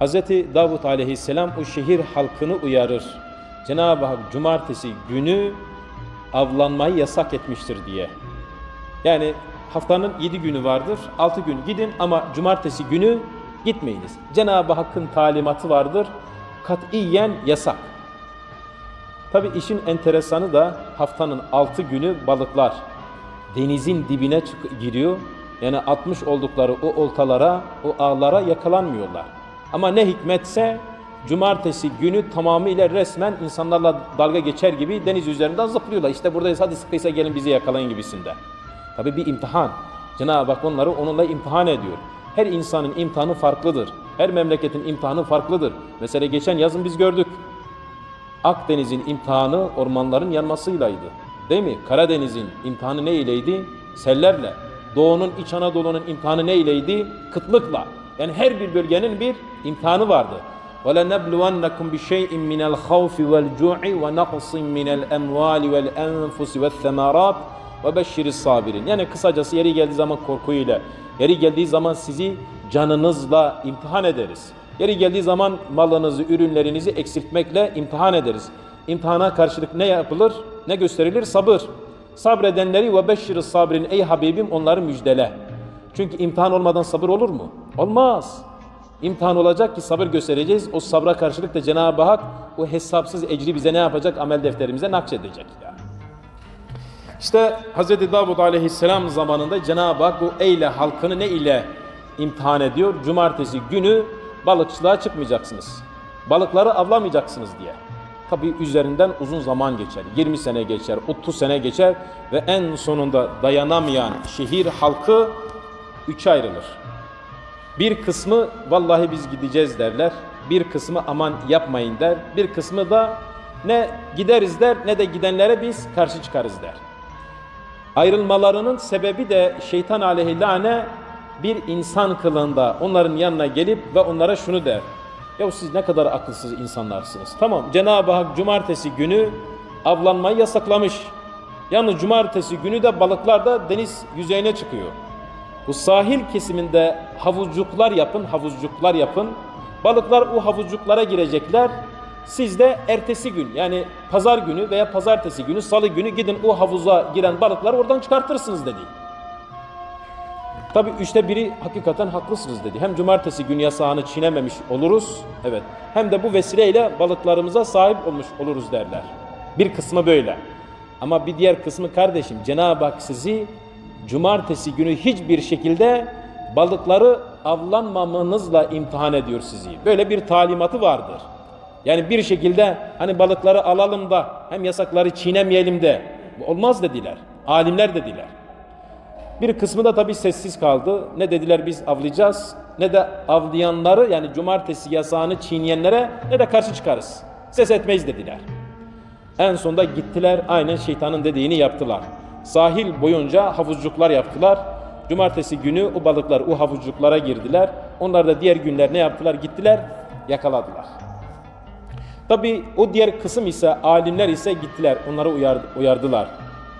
Hz. Davut aleyhisselam o şehir halkını uyarır. Cenab-ı Hak cumartesi günü avlanmayı yasak etmiştir diye. Yani haftanın yedi günü vardır. Altı gün gidin ama cumartesi günü gitmeyiniz. Cenab-ı Hakk'ın talimatı vardır. Katiyen yasak. Tabi işin enteresanı da haftanın altı günü balıklar denizin dibine giriyor. Yani atmış oldukları o oltalara, o ağlara yakalanmıyorlar. Ama ne hikmetse cumartesi günü tamamıyla resmen insanlarla dalga geçer gibi deniz üzerinden zıplıyorlar. İşte buradayız hadi sıkıysa gelin bizi yakalayın gibisinde. Tabi bir imtihan. Cenab-ı Hak onları onunla imtihan ediyor. Her insanın imtihanı farklıdır. Her memleketin imtihanı farklıdır. Mesela geçen yazın biz gördük. Akdeniz'in imtihanı ormanların yanmasıylaydı. Değil mi? Karadeniz'in imtihanı ne ileydi? Sellerle. Doğu'nun, İç Anadolu'nun imtihanı ne ileydi? Kıtlıkla. Yani her bir bölgenin bir imtihanı vardı. وَلَنَبْلُوَنَّكُمْ بِشَيْءٍ مِنَ الْخَوْفِ وَالْجُوعِ وَنَقْصٍ مِنَ الْاَمْوَالِ وَالْاَنْفُسِ وَالثَّمَرَاتِ وَبَشِّرِ الصَّابِرِينَ Yani kısacası yeri geldiği zaman korkuyla, yeri geldiği zaman sizi canınızla imtihan ederiz. Yeri geldiği zaman malınızı, ürünlerinizi eksiltmekle imtihan ederiz. İmtihana karşılık ne yapılır? Ne gösterilir? Sabır. Sabredenleri ve beşşir sabrin ey Habibim onları müjdele. Çünkü imtihan olmadan sabır olur mu? Olmaz. İmtihan olacak ki sabır göstereceğiz. O sabra karşılık da Cenab-ı Hak o hesapsız ecri bize ne yapacak? Amel defterimize nakşedecek. Yani. İşte Hz. Davud aleyhisselam zamanında Cenab-ı Hak bu eyle halkını ne ile imtihan ediyor? Cumartesi günü balıkçılığa çıkmayacaksınız. Balıkları avlamayacaksınız diye. Tabi üzerinden uzun zaman geçer. 20 sene geçer, 30 sene geçer ve en sonunda dayanamayan şehir halkı üçe ayrılır. Bir kısmı vallahi biz gideceğiz derler. Bir kısmı aman yapmayın der. Bir kısmı da ne gideriz der ne de gidenlere biz karşı çıkarız der. Ayrılmalarının sebebi de şeytan aleyhillâne bir insan kılığında onların yanına gelip ve onlara şunu der. Ya siz ne kadar akılsız insanlarsınız. Tamam Cenab-ı Hak cumartesi günü avlanmayı yasaklamış. Yalnız cumartesi günü de balıklar da deniz yüzeyine çıkıyor. Bu sahil kesiminde havuzcuklar yapın, havuzcuklar yapın. Balıklar o havuzcuklara girecekler. Siz de ertesi gün yani pazar günü veya pazartesi günü, salı günü gidin o havuza giren balıkları oradan çıkartırsınız dedi. Tabi üçte biri hakikaten haklısınız dedi. Hem cumartesi gün yasağını çiğnememiş oluruz. Evet. Hem de bu vesileyle balıklarımıza sahip olmuş oluruz derler. Bir kısmı böyle. Ama bir diğer kısmı kardeşim Cenab-ı Hak sizi cumartesi günü hiçbir şekilde balıkları avlanmamanızla imtihan ediyor sizi. Böyle bir talimatı vardır. Yani bir şekilde hani balıkları alalım da hem yasakları çiğnemeyelim de olmaz dediler. Alimler dediler. Bir kısmı da tabii sessiz kaldı. Ne dediler biz avlayacağız ne de avlayanları yani cumartesi yasağını çiğneyenlere ne de karşı çıkarız. Ses etmeyiz dediler. En sonunda gittiler aynen şeytanın dediğini yaptılar. Sahil boyunca havuzcuklar yaptılar. Cumartesi günü o balıklar o havuzcuklara girdiler. Onlar da diğer günler ne yaptılar? Gittiler yakaladılar. Tabi o diğer kısım ise alimler ise gittiler onları uyardı, uyardılar.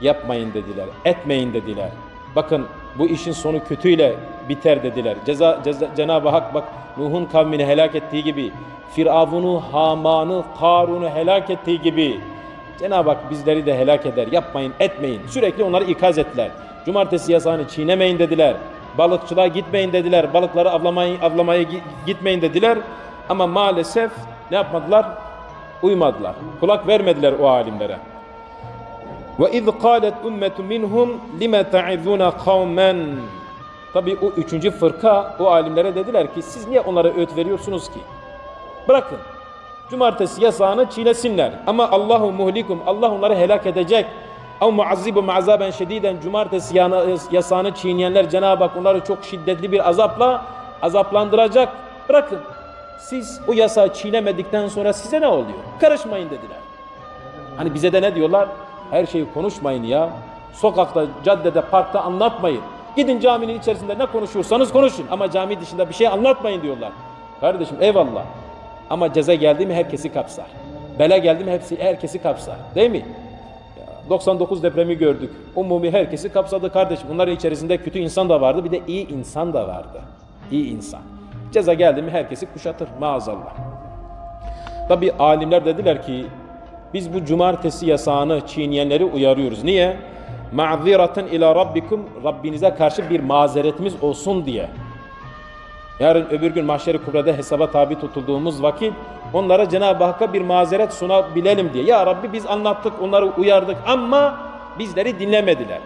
Yapmayın dediler, etmeyin dediler. Bakın bu işin sonu kötüyle biter dediler. Ceza, ceza Cenab-ı Hak bak Nuh'un kavmini helak ettiği gibi, Firavun'u, Haman'ı, Karun'u helak ettiği gibi Cenab-ı Hak bizleri de helak eder. Yapmayın, etmeyin. Sürekli onları ikaz ettiler. Cumartesi yasağını çiğnemeyin dediler. Balıkçılığa gitmeyin dediler. Balıkları avlamayı, avlamaya gi- gitmeyin dediler. Ama maalesef ne yapmadılar? Uymadılar. Kulak vermediler o alimlere. Ve iz qalet ummetu minhum lime ta'izuna Tabi o üçüncü fırka o alimlere dediler ki siz niye onlara öğüt veriyorsunuz ki? Bırakın. Cumartesi yasağını çiğnesinler. Ama Allahu muhlikum. Allah onları helak edecek. Ev muazzibum azaben şediden. Cumartesi yasağını çiğneyenler Cenab-ı Hak onları çok şiddetli bir azapla azaplandıracak. Bırakın. Siz o yasağı çiğnemedikten sonra size ne oluyor? Karışmayın dediler. Hani bize de ne diyorlar? Her şeyi konuşmayın ya. Sokakta, caddede, parkta anlatmayın. Gidin caminin içerisinde ne konuşuyorsanız konuşun. Ama cami dışında bir şey anlatmayın diyorlar. Kardeşim eyvallah. Ama ceza geldi mi herkesi kapsar. Bela geldi mi hepsi herkesi kapsar. Değil mi? Ya, 99 depremi gördük. Umumi herkesi kapsadı kardeşim. Bunların içerisinde kötü insan da vardı. Bir de iyi insan da vardı. İyi insan. Ceza geldi mi herkesi kuşatır maazallah. Tabi alimler dediler ki biz bu cumartesi yasağını çiğneyenleri uyarıyoruz. Niye? Ma'ziraten ila rabbikum Rabbinize karşı bir mazeretimiz olsun diye. Yarın öbür gün mahşeri kubrada hesaba tabi tutulduğumuz vakit onlara Cenab-ı Hakk'a bir mazeret sunabilelim diye. Ya Rabbi biz anlattık, onları uyardık ama bizleri dinlemediler.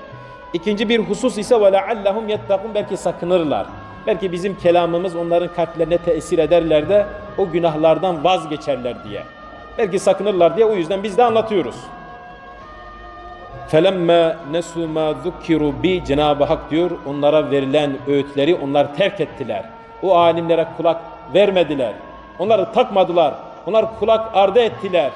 İkinci bir husus ise leallahum yettakun belki sakınırlar. Belki bizim kelamımız onların kalplerine tesir ederler de o günahlardan vazgeçerler diye. Belki sakınırlar diye o yüzden biz de anlatıyoruz. Felemme nesu ma zukkiru bi Cenab-ı Hak diyor onlara verilen öğütleri onlar terk ettiler. O alimlere kulak vermediler. Onları takmadılar. Onlar kulak ardı ettiler.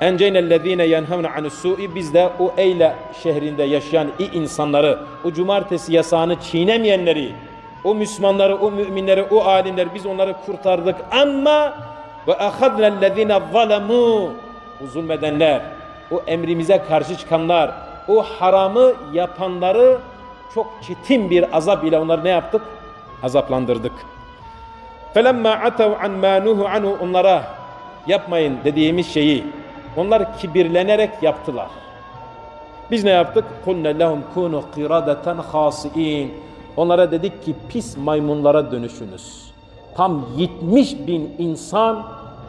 Enceynellezine yenhevne anis-su'i biz de o Eyle şehrinde yaşayan iyi insanları, o cumartesi yasağını çiğnemeyenleri, o Müslümanları, o müminleri, o alimleri biz onları kurtardık ama ve ahadnellezine zalemu o zulmedenler, o emrimize karşı çıkanlar, o haramı yapanları çok çetin bir azap ile onları ne yaptık? Azaplandırdık. Felemma atav an ma nuhu anhu onlara yapmayın dediğimiz şeyi onlar kibirlenerek yaptılar. Biz ne yaptık? Kulne lehum kunu qiradeten khasiin. Onlara dedik ki pis maymunlara dönüşünüz. Tam 70 bin insan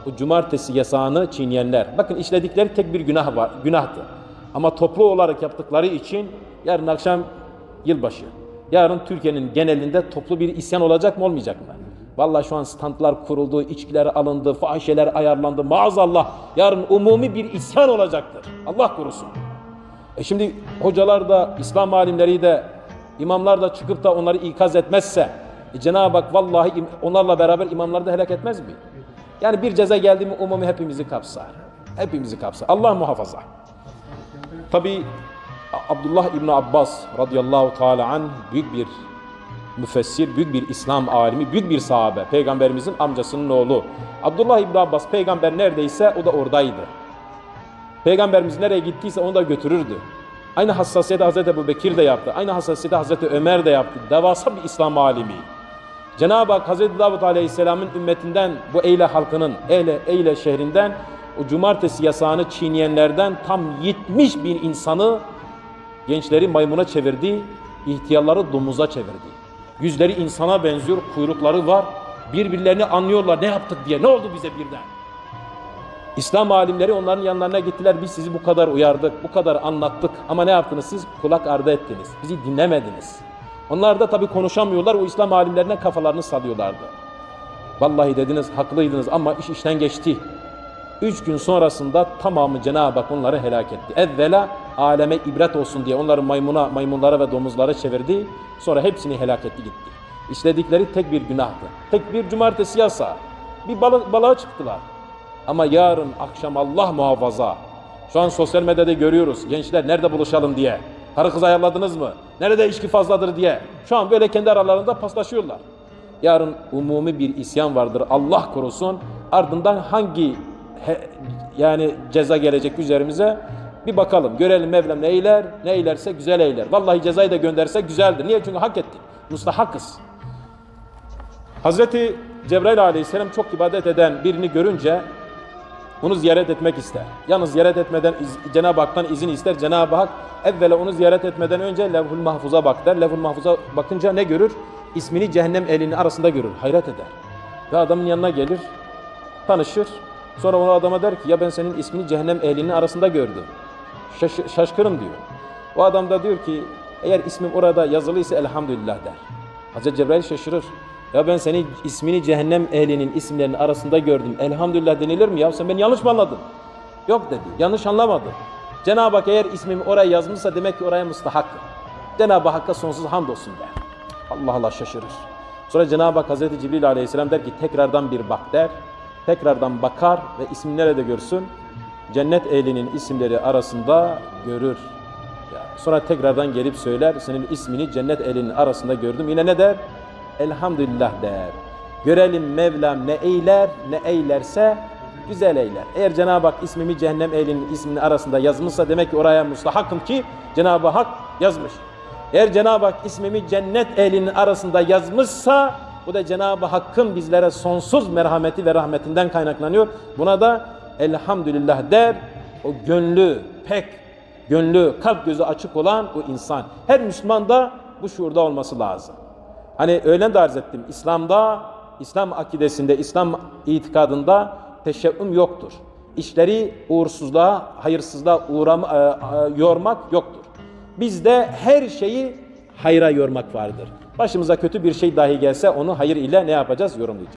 o cumartesi yasağını çiğneyenler. Bakın işledikleri tek bir günah var, günahtı. Ama toplu olarak yaptıkları için yarın akşam yılbaşı. Yarın Türkiye'nin genelinde toplu bir isyan olacak mı olmayacak mı? Vallahi şu an standlar kuruldu, içkiler alındı, fahişeler ayarlandı. Maazallah yarın umumi bir isyan olacaktır. Allah korusun. E şimdi hocalar da, İslam alimleri de, imamlar da çıkıp da onları ikaz etmezse e Cenab-ı Hak vallahi onlarla beraber imamları da helak etmez mi? Yani bir ceza geldi mi umumi hepimizi kapsar. Hepimizi kapsar. Allah muhafaza. Tabi Abdullah İbni Abbas radıyallahu teala an büyük bir müfessir, büyük bir İslam alimi, büyük bir sahabe. Peygamberimizin amcasının oğlu. Abdullah İbni Abbas peygamber neredeyse o da oradaydı. Peygamberimiz nereye gittiyse onu da götürürdü. Aynı hassasiyeti Hazreti Ebu Bekir de yaptı. Aynı hassasiyeti Hazreti Ömer de yaptı. Devasa bir İslam alimi. Cenab-ı Hak Hazreti Davut Aleyhisselam'ın ümmetinden bu Eyle halkının, Eyle, Eyle şehrinden o cumartesi yasağını çiğneyenlerden tam 70 bin insanı gençleri maymuna çevirdi, ihtiyarları domuza çevirdi. Yüzleri insana benziyor, kuyrukları var. Birbirlerini anlıyorlar ne yaptık diye. Ne oldu bize birden? İslam alimleri onların yanlarına gittiler. Biz sizi bu kadar uyardık, bu kadar anlattık. Ama ne yaptınız siz? Kulak ardı ettiniz. Bizi dinlemediniz. Onlar da tabii konuşamıyorlar. O İslam alimlerine kafalarını salıyorlardı. Vallahi dediniz haklıydınız ama iş işten geçti. Üç gün sonrasında tamamı Cenab-ı Hak onları helak etti. Evvela aleme ibret olsun diye onları maymuna, maymunlara ve domuzlara çevirdi. Sonra hepsini helak etti gitti. İşledikleri tek bir günahtı. Tek bir cumartesi yasağı. Bir balık, balığa çıktılar. Ama yarın akşam Allah muhafaza. Şu an sosyal medyada görüyoruz. Gençler nerede buluşalım diye. Karı kız ayarladınız mı? Nerede içki fazladır diye. Şu an böyle kendi aralarında paslaşıyorlar. Yarın umumi bir isyan vardır. Allah korusun. Ardından hangi yani ceza gelecek üzerimize bir bakalım. Görelim Mevlam ne eyler, ne eylerse güzel eyler. Vallahi cezayı da gönderse güzeldir. Niye? Çünkü hak ettik. Mustahakız. Hazreti Cebrail aleyhisselam çok ibadet eden birini görünce onu ziyaret etmek ister. Yalnız ziyaret etmeden Cenab-ı Hak'tan izin ister. Cenab-ı Hak evvela onu ziyaret etmeden önce levh-ül mahfuza bak der. Levh-ül mahfuza bakınca ne görür? İsmini cehennem elinin arasında görür. Hayret eder. Ve adamın yanına gelir, tanışır. Sonra ona adama der ki ya ben senin ismini cehennem ehlinin arasında gördüm. Şaş- şaşkınım diyor. O adam da diyor ki eğer ismim orada yazılıysa elhamdülillah der. Hazreti Cebrail şaşırır. Ya ben senin ismini cehennem ehlinin isimlerinin arasında gördüm. Elhamdülillah denilir mi ya? Sen beni yanlış mı anladın? Yok dedi. Yanlış anlamadı. Cenab-ı Hak eğer ismimi oraya yazmışsa demek ki oraya mustahak. Cenab-ı Hakk'a sonsuz hamdolsun der. Allah Allah şaşırır. Sonra Cenab-ı Hak Hazreti Cibril Aleyhisselam der ki tekrardan bir bak der. Tekrardan bakar ve ismini nerede görsün? Cennet ehlinin isimleri arasında görür. Sonra tekrardan gelip söyler senin ismini cennet ehlinin arasında gördüm. Yine ne der? Elhamdülillah der. Görelim Mevlam ne eyler ne eylerse güzel eyler. Eğer Cenab-ı Hak ismimi cehennem ehlinin isminin arasında yazmışsa demek ki oraya mustahakım ki Cenab-ı Hak yazmış. Eğer Cenab-ı Hak ismimi cennet ehlinin arasında yazmışsa Bu da Cenab-ı Hakk'ın bizlere sonsuz merhameti ve rahmetinden kaynaklanıyor. Buna da elhamdülillah der. O gönlü pek, gönlü kalp gözü açık olan o insan. Her Müslüman da bu şuurda olması lazım. Hani öyle de arz ettim. İslam'da, İslam akidesinde, İslam itikadında teşebbüm yoktur. İşleri uğursuzluğa, hayırsızlığa uğram, e, e, yormak yoktur. Bizde her şeyi hayra yormak vardır. Başımıza kötü bir şey dahi gelse onu hayır ile ne yapacağız? Yorumlayacağız.